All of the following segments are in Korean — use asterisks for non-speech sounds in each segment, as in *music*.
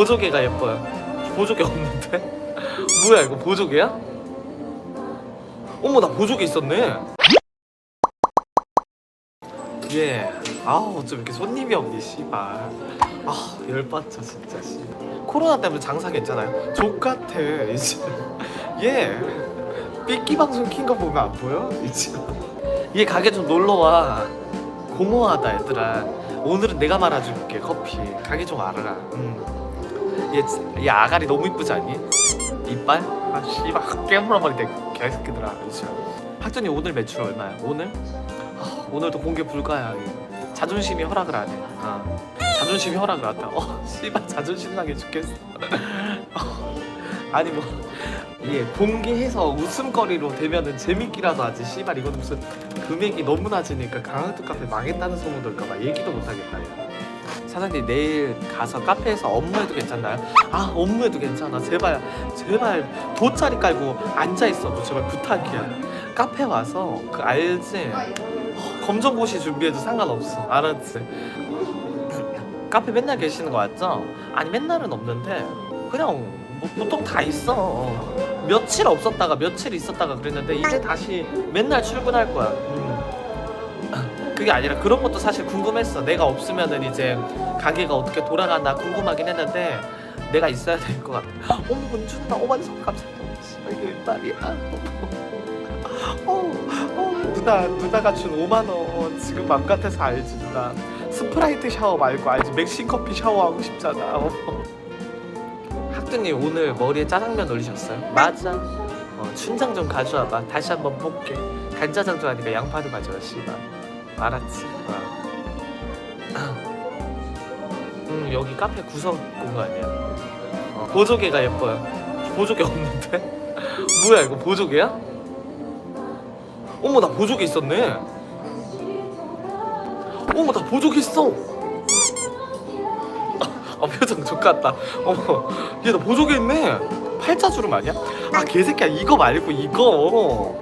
보조개가 예뻐요. 보조개 없는데? *laughs* 뭐야 이거 보조개야? 어머 나 보조개 있었네. 예. 아우 어쩜 이렇게 손님이 없니 씨발. 아 열받쳐 진짜 씨. 코로나 때문에 장사 괜찮아요? 족같아 이제. *laughs* 예. 삐끼 방송 킨 거 보면 안 보여? 이제. 얘 가게 좀 놀러 와. 고마워하다 얘들아. 오늘은 내가 말아줄게 커피. 가게 좀 알아라. 음. 얘, 얘 아가리 너무 이쁘지 않니? 이빨? 아 씨발 깨물어버리네 개새끼들아 진짜 학전이 오늘 매출 얼마야? 오늘? 아, 오늘도 공개 불가야. 자존심이 허락을 안해 어. 자존심이 허락을 안다 어 씨발 자존심 상해 죽겠어 어, *laughs* 아니 뭐 예, 공개해서 웃음거리로 되면은 재밌기라도 하지 씨발 이거는 무슨 금액이 너무 낮으니까 강화도 카페 망했다는 소문 돌까봐 얘기도 못하겠다 이거. 사장님 내일 가서 카페에서 업무해도 괜찮나요? 아 업무해도 괜찮아. 제발 제발 돗자리 깔고 앉아 있어도 제발 부탁이야 카페 와서 그 알지? 어, 검정고시 준비해도 상관없어. 알았지? 카페 맨날 계시는 거 맞죠? 아니 맨날은 없는데 그냥 뭐 보통 다 있어. 며칠 없었다가 며칠 있었다가 그랬는데 이제 다시 맨날 출근할 거야. 음. 그게 아니라 그런 것도 사실 궁금했어. 내가 없으면은 이제 가게가 어떻게 돌아가나 궁금하긴 했는데 내가 있어야 될 것 같아. *gasps* 어머 오만석 감사합니다. 씨발, 이게 웬말이야? 어, 어, 누나 누나가 준 5만 원 지금 맘 같아서 알지 누나. 스프라이트 샤워 말고 알지 맥심 커피 샤워하고 싶잖아. 어. *laughs* 학두님 오늘 머리에 짜장면 올리셨어요? 맞아. 어, 춘장 좀 가져와봐. 다시 한번 볼게. 간짜장 좋아하니까 양파도 가져와 씨발. 알았지. 어. 음 여기 카페 구석 공간이야. 어, 보조개가 예뻐요. 보조개 없는데? *laughs* 뭐야 이거 보조개야? 어머 나 보조개 있었네. 어머 나 보조개 있어. 아, 아 표정 좋같다. 어머 얘 나 보조개 있네. 팔자주름 아니야? 아 개새끼야 이거 말고 이거.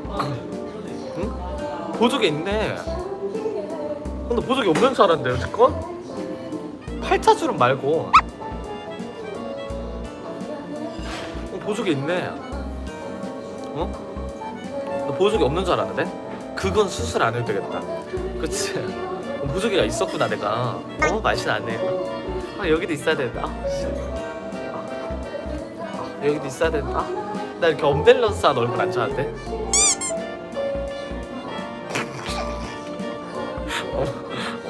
응? 보조개 있네. 근데 보조개 없는 줄 알았는데 여지껏? 팔자주름 말고 어, 보조개 있네 어? 나 보조개 없는 줄 알았는데? 그건 수술 안 해도 되겠다 그치? 어, 보조개가 있었구나 내가 어 맛이 나네 아 여기도 있어야 되는데 아, 씨. 아, 아, 여기도 있어야 아, 나 이렇게 언밸런스한 얼굴 안 좋아하는데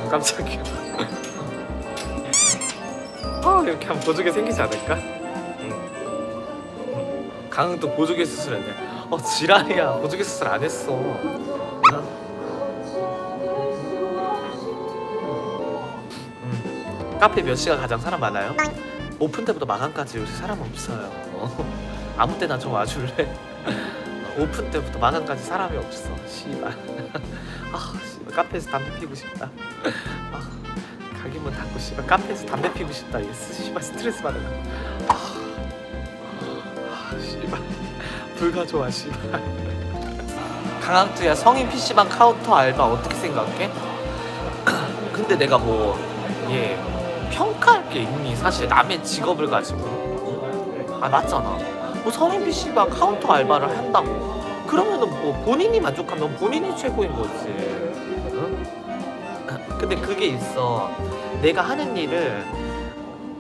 깜짝이야. 아 이렇게 하면 보조개 생기지 않을까? 응. 강은 또 보조개 수술했네. 어 지랄이야. 보조개 수술 안 했어. 음. 카페 몇 시가 가장 사람 많아요? 오픈 때부터 마감까지 요새 사람 없어요. 어. 아무 때나 좀 와줄래? 오픈 때부터 마감까지 사람이 없어. 씨발. *laughs* 아, 씨발 카페에서 담배 피고 싶다. *laughs* 아, 가게 문 닫고 씨발 카페에서 담배 피고 싶다. 얘 스- 씨발 스트레스 받아. 아, 아, 씨발 *laughs* 불가 좋아 씨발. 강항투야 성인 PC방 카운터 알바 어떻게 생각해? *clears throat* 근데 내가 뭐 예, 평가할 게 있니? 사실 남의 직업을 가지고 아 맞잖아. 뭐 성인 PC방 카운터 알바를 한다고 그러면은 뭐 본인이 만족하면 본인이 최고인 거지. 응? 근데 그게 있어. 내가 하는 일을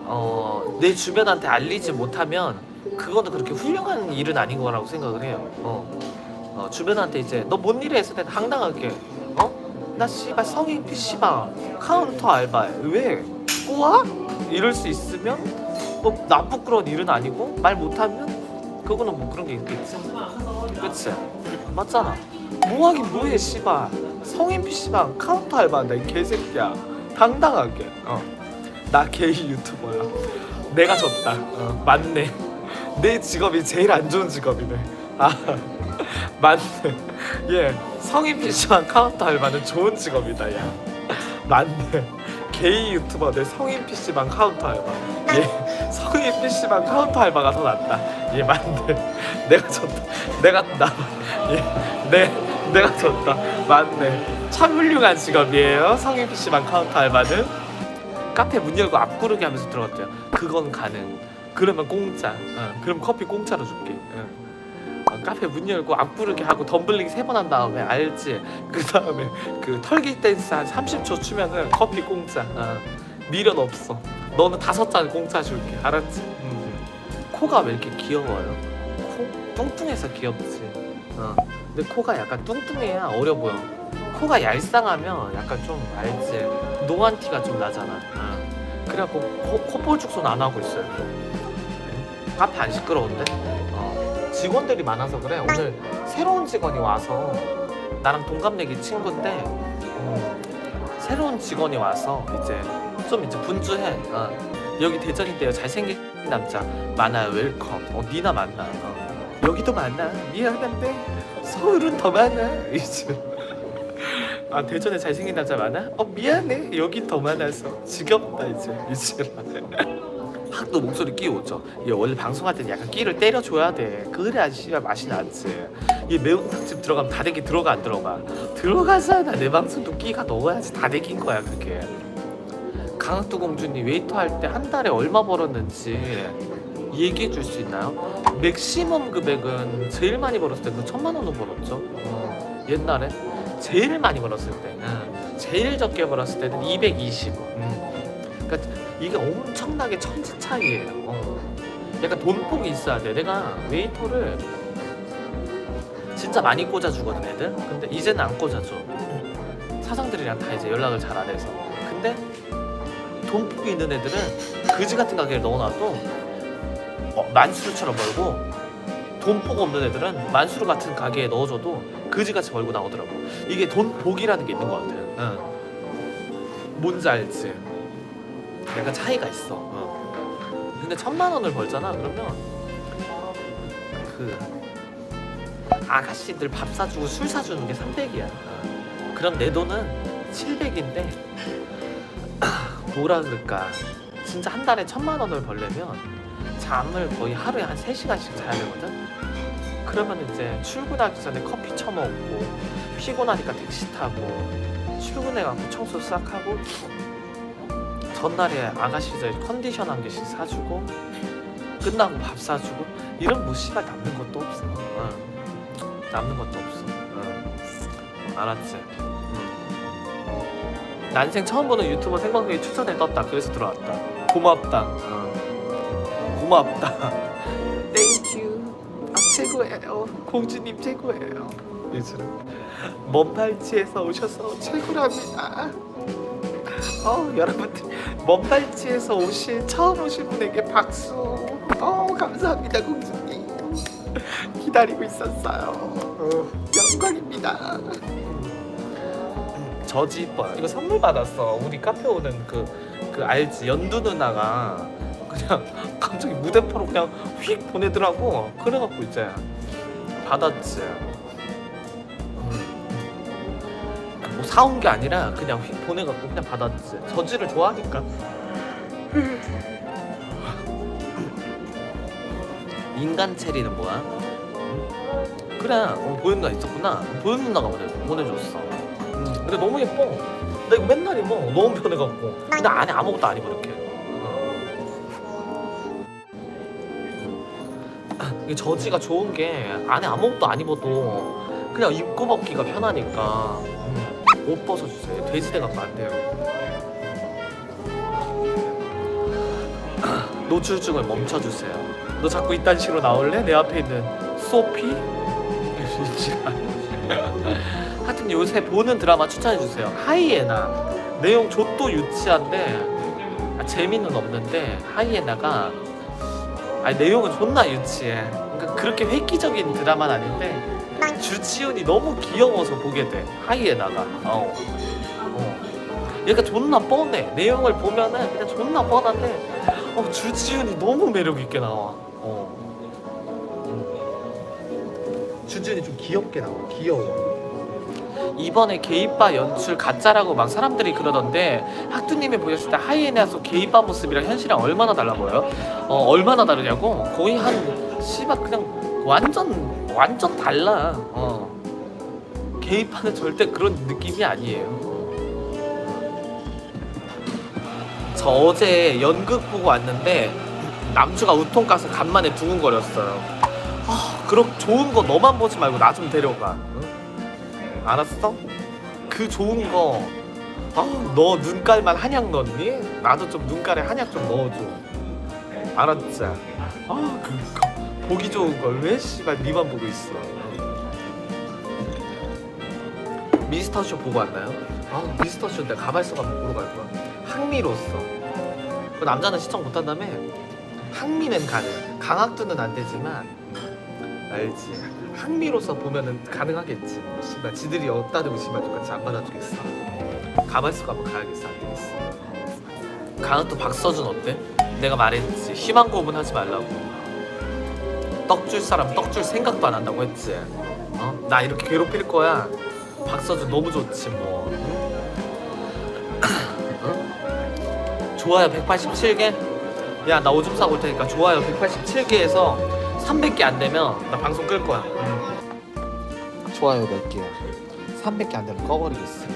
어, 내 주변한테 알리지 못하면 그거는 그렇게 훌륭한 일은 아닌 거라고 생각을 해요. 어. 어, 주변한테 이제 너 뭔 일을 했을 때 당당하게 어? 나 씨발 성인 PC방 카운터 알바 왜? 꼬아? 이럴 수 있으면 뭐나 부끄러운 일은 아니고 말 못하면 그거는 뭐 그런 게 있겠지. 그치? 맞잖아. 뭐하긴 뭐해 씨발. 성인 PC방 카운터 알바한다 이 개새끼야. 당당하게. 어. 나 게이 유튜버야. 내가 졌다. 어, 맞네. 내 직업이 제일 안 좋은 직업이네. 아 *laughs* 맞네. 예 성인 PC방 카운터 알바는 좋은 직업이다 야. 맞네 게이 유튜버 내 성인 PC방 카운터 알바 예 *laughs* 성인 PC방 카운터 알바가 더 낫다 예 맞네 *laughs* 내가 졌다 내가 나예 내가 졌다 맞네 참 훌륭한 직업이에요 성인 PC방 카운터 알바는 카페 문 열고 앞구르기 하면서 들어갔대요. 그건 가능. 그러면 공짜. 어, 그럼 커피 공짜로 줄게. 어. 어, 카페 문 열고 앞구르기 하고 덤블링 세 번 한 다음에 알지? 그 다음에 그 털기 댄스 한 30초 추면은 커피 공짜. 어. 미련 없어. 너는 다섯 잔 공짜 줄게. 알았지? 음. 코가 왜 이렇게 귀여워요? 코 뚱뚱해서 귀엽지. 어. 근데 코가 약간 뚱뚱해야 어려 보여. 코가 얄쌍하면 약간 좀 알지. 노안 티가 좀 나잖아. 어. 그래갖고 코, 콧볼 축소는 안 하고 있어요. 카페 안 시끄러운데? 어. 직원들이 많아서 그래. 오늘 새로운 직원이 와서 나랑 동갑내기 친구인데 음, 새로운 직원이 와서 이제 좀 이제 분주해. 어. 여기 대전인데요. 잘생긴 남자 많아요. 웰컴. 어, 니나 만나. 어. 여기도 많아. 미안한데 서울은 더 많아. *laughs* 이제. 아 대전에 잘생긴 남자 많아? 어 미안해. 여기 더 많아서 지겹다 이제. 이제. 학도 목소리 끼우죠. 얘 원래 방송할 때는 약간 끼를 때려줘야 돼. 그래야 씨발 맛이 나지. 얘 매운탕집 들어가면 다대기 들어가 안 들어가? 들어가잖아. 내 방송도 끼가 넣어야지 다대기인 거야 그게. 강학도 공주님 웨이터 할 때 한 달에 얼마 벌었는지 얘기해 줄 수 있나요? 맥시멈 금액은 제일 많이 벌었을 때그 천만 원은 벌었죠. 어, 옛날에 제일 많이 벌었을 때, 응. 제일 적게 벌었을 때는 220. 음. 그러니까 이게 엄청나게 천지 차이예요. 어. 약간 돈복이 있어야 돼. 내가 웨이터를 진짜 많이 꽂아주거든 애들. 근데 이제는 안 꽂아줘. 사장들이랑 다 이제 연락을 잘 안 해서. 근데 돈복이 있는 애들은 그지 같은 가게를 넣어놔도 어, 만수르처럼 벌고 돈복 없는 애들은 만수르 같은 가게에 넣어줘도 그지같이 벌고 나오더라고. 이게 돈복이라는 게 있는 것 같아. 응. 뭔지 알지? 약간 차이가 있어. 어. 근데 천만 원을 벌잖아. 그러면 그 아가씨들 밥 사주고 술 사주는 게 300이야. 그럼 내 돈은 700인데 *clears throat* 뭐라 그럴까? 진짜 한 달에 천만 원을 벌려면 잠을 거의 하루에 한 3시간씩 자야 되거든? 그러면 이제 출근하기 전에 커피 처먹고 피곤하니까 택시 타고 출근해갖고 청소 싹 하고 전날에 아가씨들 컨디션 한 개씩 사주고 끝나고 밥 사주고 이런 뭐 씨발 남는 것도 없어. 응. 남는 것도 없어. 응. 알았지? 응. 난생 처음 보는 유튜버 생방송에 추천에 떴다. 그래서 들어왔다. 고맙다. 응. 고맙다. *laughs* 땡큐 아 최고예요. 공주님 최고예요. 이제 먼 발치에서 오셔서 최고랍니다 어 여러분들 먼 발치에서 오신 처음 오신 분에게 박수. 어 감사합니다 공주님. 기다리고 있었어요. 어, 영광입니다. 저지 이뻐요. 이거 선물 받았어. 우리 카페 오는 그, 그 알지? 연두 누나가 그냥 *laughs* 갑자기 무대포로 그냥 휙 보내더라고. 그래갖고 이제 받았지 사온 게 아니라 그냥 휙 보내갖고 그냥 받았지 저지를 좋아하니까. *laughs* 인간 체리는 뭐야? 음? 그래 어, 보현 누나 있었구나. 보현 누나가 보내, 보내줬어. 음, 근데 너무 예뻐. 나 이거 맨날 입어. 너무 편해갖고. 근데 안에 아무것도 안 입어 이렇게. 어. 이게 저지가 좋은 게 안에 아무것도 안 입어도 그냥 입고 벗기가 편하니까. 음, 옷 벗어주세요. 돼지대 갖고 안 돼요. 노출증을 멈춰주세요. 너 자꾸 이딴 식으로 나올래? 내 앞에 있는 소피? *laughs* 하여튼 요새 보는 드라마 추천해주세요. 하이에나. 내용 좆도 유치한데 아, 재미는 없는데 하이에나가 아니 내용은 존나 유치해. 그러니까 그렇게 획기적인 드라마는 아닌데 주지훈이 너무 귀여워서 보게 돼 하이에나가 어. 어. 얘가 존나 뻔해 내용을 보면은 그냥 존나 뻔한데 어, 주지훈이 너무 매력 있게 나와 어. 음. 주지훈이 좀 귀엽게 나와 귀여워 이번에 게이바 연출 가짜라고 막 사람들이 그러던데 학두님이 보셨을 때 하이에나에서 게이바 모습이랑 현실이랑 얼마나 달라 보여요? 어 얼마나 다르냐고? 거의 한 씨발 그냥 완전 완전 달라. 어 게이바는 절대 그런 느낌이 아니에요. 저 어제 연극 보고 왔는데 남주가 우통 가서 간만에 두근거렸어요. 아, 그럼 좋은 거 너만 보지 말고 나 좀 데려가. 응? 알았어? 그 좋은 거. 아, 너 눈깔만 한약 넣니? 나도 좀 눈깔에 한약 좀 넣어줘. 알았지? 아, 그 보기 좋은 걸 왜 씨발 니만 보고 있어? 미스터 쇼 보고 왔나요? 아, 미스터 쇼 내가 가발소가 보러 갈 거야. 항미로서. 그 남자는 시청 못 한다며? 항미는 가능. 강학두는 안 되지만 알지. 항미로서 보면은 가능하겠지. 씨발 지들이 어디다 대고 씨발 똑같이 안 받아주겠어. 가발소가 한번 가야겠어. 안 되겠어. 강학두 박서준 어때? 내가 말했지. 희망 고문 하지 말라고. 떡 줄 사람 떡 줄 생각도 안 한다고 했지. 어? 나 이렇게 괴롭힐 거야. 박서준 너무 좋지 뭐. 응? 좋아요 187개. 야 나 오줌 싸고 올 테니까 좋아요 187개에서 300개 안 되면 나 방송 끌 거야. 좋아요 몇 개야? 300개 안 되면 꺼버리겠어.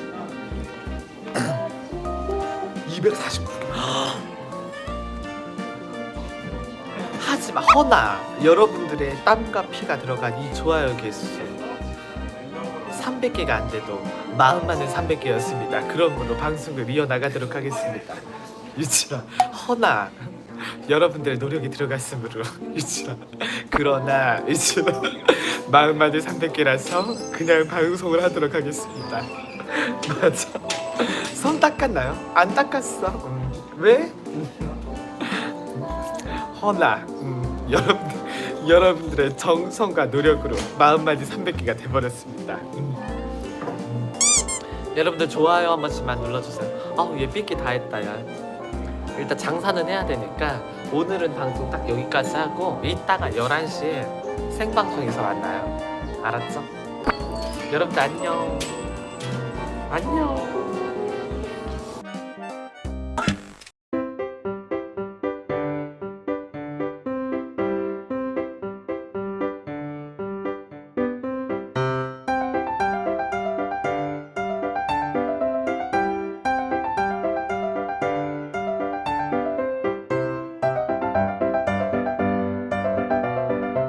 *clears throat* 249개. 하지만 허나 여러분들의 땀과 피가 들어간 이 좋아요 개수 300개가 안 돼도 마음만은 300개였습니다. 그러므로 방송을 이어나가도록 하겠습니다. 유치라 허나 여러분들의 노력이 들어갔으므로 유치라 그러나 유치라 마음만은 300개라서 그냥 방송을 하도록 하겠습니다. 맞아. 손 닦았나요? 안 닦았어. 음, 왜? 허나 음, 여러분들 *laughs* 여러분들의 정성과 노력으로 마음만이 300개가 돼버렸습니다. 음. 음. 여러분들 좋아요 한 번씩만 눌러주세요. 아우 얘 삐끼 다 했다 야. 일단 장사는 해야 되니까 오늘은 방송 딱 여기까지 하고 이따가 11시에 생방송에서 만나요. 알았죠? 여러분들 안녕. 음, 안녕.